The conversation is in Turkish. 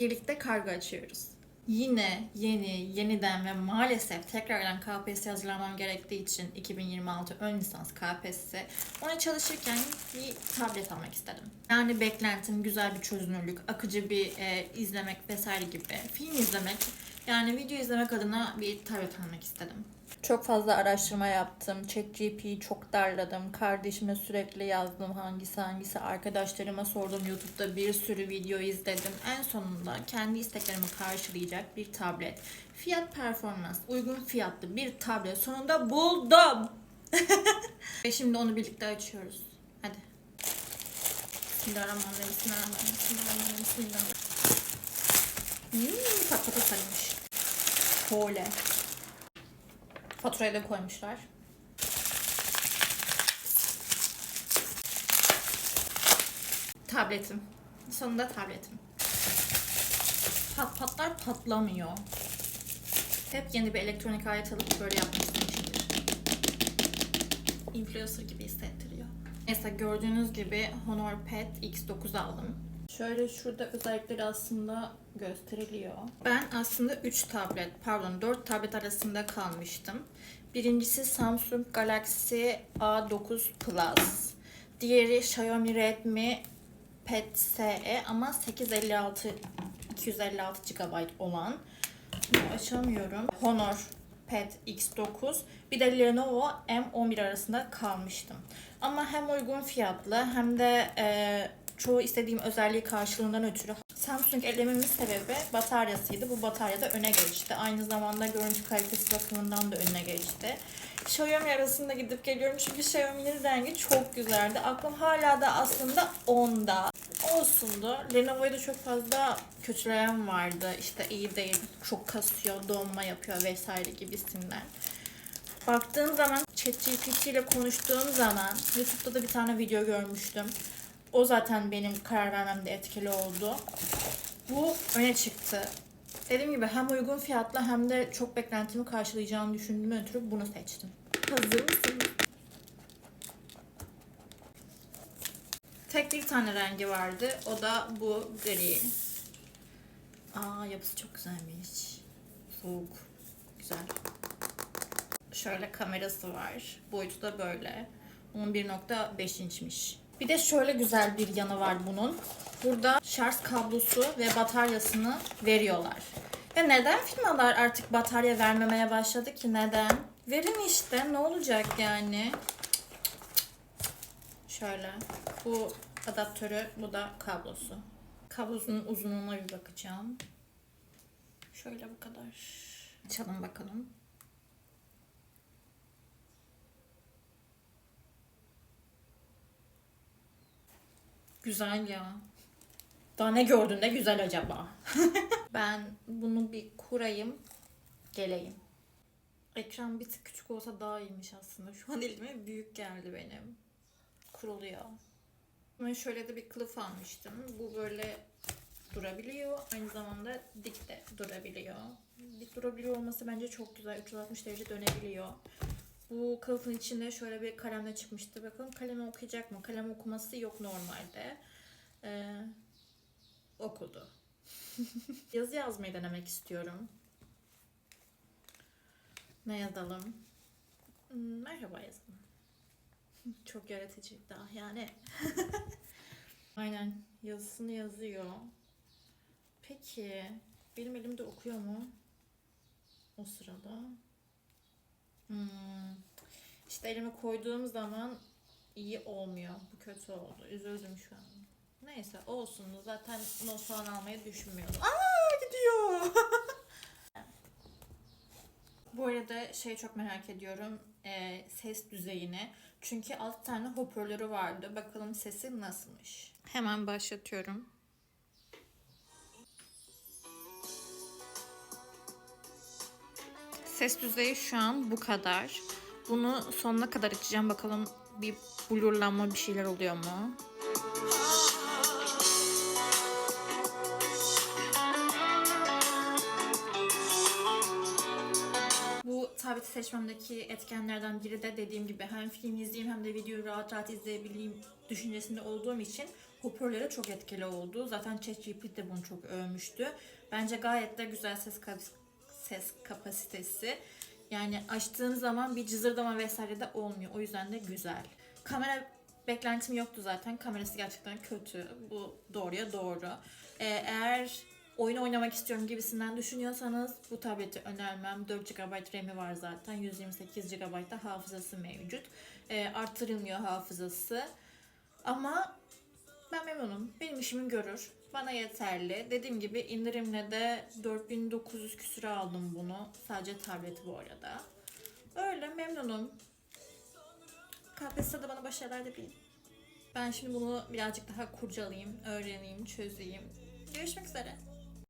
Birlikte kargo açıyoruz. Yine yeni, yeniden ve maalesef tekrardan KPSS hazırlamam gerektiği için 2026 ön lisans KPSS ona çalışırken bir tablet almak istedim. Yani beklentim güzel bir çözünürlük, akıcı bir e, izlemek vesaire gibi. Film izlemek, yani video izlemek adına bir tablet almak istedim. Çok fazla araştırma yaptım. ChatGPT'yi çok darladım. Kardeşime sürekli yazdım hangisi hangisi. Arkadaşlarıma sordum. YouTube'da bir sürü video izledim. En sonunda kendi isteklerimi karşılayacak bir tablet. Fiyat performans uygun fiyatlı bir tablet sonunda buldum. Ve şimdi onu birlikte açıyoruz. Hadi. Bismillahirrahmanirrahim. Bismillahirrahmanirrahim. Bismillahirrahmanirrahim. Bismillahirrahmanirrahim. Hmm, pat pata sarılmış. Şöyle. Faturayı da koymuşlar. Tabletim. Sonunda tabletim. Pat patlar patlamıyor. Hep yeni bir elektronik alet alıp böyle yapmak istemişimdir. Influencer gibi hissettiriyor. Neyse gördüğünüz gibi Honor Pad X9 aldım. Şöyle şurada özellikleri aslında gösteriliyor. Ben aslında 3 tablet, pardon 4 tablet arasında kalmıştım. Birincisi Samsung Galaxy A9 Plus. Diğeri Xiaomi Redmi Pad SE ama 856 256 GB olan. Bunu açamıyorum. Honor Pad X9 bir de Lenovo M11 arasında kalmıştım. Ama hem uygun fiyatlı hem de e, çoğu istediğim özelliği karşılığından ötürü Samsung elememin sebebi bataryasıydı. Bu batarya da öne geçti. Aynı zamanda görüntü kalitesi bakımından da önüne geçti. Xiaomi arasında gidip geliyorum çünkü Xiaomi'nin rengi çok güzeldi. Aklım hala da aslında onda. Olsundu. Lenovo'yu da çok fazla kötüleyen vardı. İşte iyi değil, çok kasıyor, donma yapıyor vesaire gibisinden. Baktığım zaman ChatGPT ile konuştuğum zaman YouTube'da da bir tane video görmüştüm. O zaten benim karar vermemde etkili oldu. Bu öne çıktı. Dediğim gibi hem uygun fiyatlı hem de çok beklentimi karşılayacağını düşündüğüm ötürü bunu seçtim. Hazır mısınız? Tek bir tane rengi vardı. O da bu gri. Aa yapısı çok güzelmiş. Soğuk. Güzel. Şöyle kamerası var. Boyutu da böyle. 11.5 inçmiş. Bir de şöyle güzel bir yanı var bunun. Burada şarj kablosu ve bataryasını veriyorlar. Ve neden firmalar artık batarya vermemeye başladı ki? Neden? Verin işte ne olacak yani? Şöyle. Bu adaptörü, bu da kablosu. Kablosunun uzunluğuna bir bakacağım. Şöyle bu kadar. Açalım bakalım. Güzel ya. Daha ne gördün de güzel acaba? ben bunu bir kurayım. Geleyim. Ekran bir tık küçük olsa daha iyiymiş aslında. Şu an elime büyük geldi benim. Kuruluyor. Ben şöyle de bir kılıf almıştım. Bu böyle durabiliyor. Aynı zamanda dik de durabiliyor. Dik durabiliyor olması bence çok güzel. 360 derece dönebiliyor. Bu kılıfın içinde şöyle bir kalemle çıkmıştı. Bakalım kalemi okuyacak mı? Kalem okuması yok normalde. Ee, okudu. Yazı yazmayı denemek istiyorum. Ne yazalım? Hmm, Merhaba yazalım. Çok yaratıcı daha yani. Aynen yazısını yazıyor. Peki benim elimde okuyor mu? O sırada. Hmm. İşte elime koyduğum zaman iyi olmuyor. Bu kötü oldu. Üzüldüm şu an. Neyse olsun. Zaten not falan almayı düşünmüyordum. Aa gidiyor. Bu arada şey çok merak ediyorum. e, ses düzeyini. Çünkü 6 tane hoparlörü vardı. Bakalım sesi nasılmış. Hemen başlatıyorum. Ses düzeyi şu an bu kadar. Bunu sonuna kadar açacağım. Bakalım bir blurlanma bir şeyler oluyor mu? Bu tableti seçmemdeki etkenlerden biri de dediğim gibi hem film izleyeyim hem de videoyu rahat rahat izleyebileyim düşüncesinde olduğum için hoparlöre çok etkili oldu. Zaten ChatGPT de bunu çok övmüştü. Bence gayet de güzel ses ses kapasitesi. Yani açtığın zaman bir cızırdama vesaire de olmuyor. O yüzden de güzel. Kamera beklentim yoktu zaten. Kamerası gerçekten kötü. Bu doğruya doğru. Ee, eğer oyun oynamak istiyorum gibisinden düşünüyorsanız bu tableti önermem. 4 GB RAM'i var zaten. 128 GB da hafızası mevcut. Ee, artırılmıyor hafızası. Ama ben memnunum. Benim işimi görür. Bana yeterli. Dediğim gibi indirimle de 4900 küsüre aldım bunu. Sadece tableti bu arada. Öyle memnunum. KPSS'de de bana başarılar dileyin. Ben şimdi bunu birazcık daha kurcalayayım, öğreneyim, çözeyim. Görüşmek üzere.